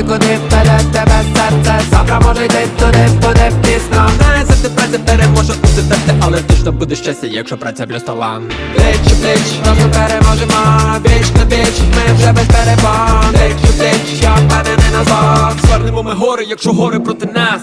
Туди, куди вперед тебе серце Завтра може йти туди, буде пізно Знає, завжди праця переможе усе терти Але точно буде щастя, якщо праця плюс талант Пліч у пліч, Разом переможемо, віч на віч Ми вже без перебан Пліч у пліч, я впевнений назад звернемо ми гори, якщо гори проти нас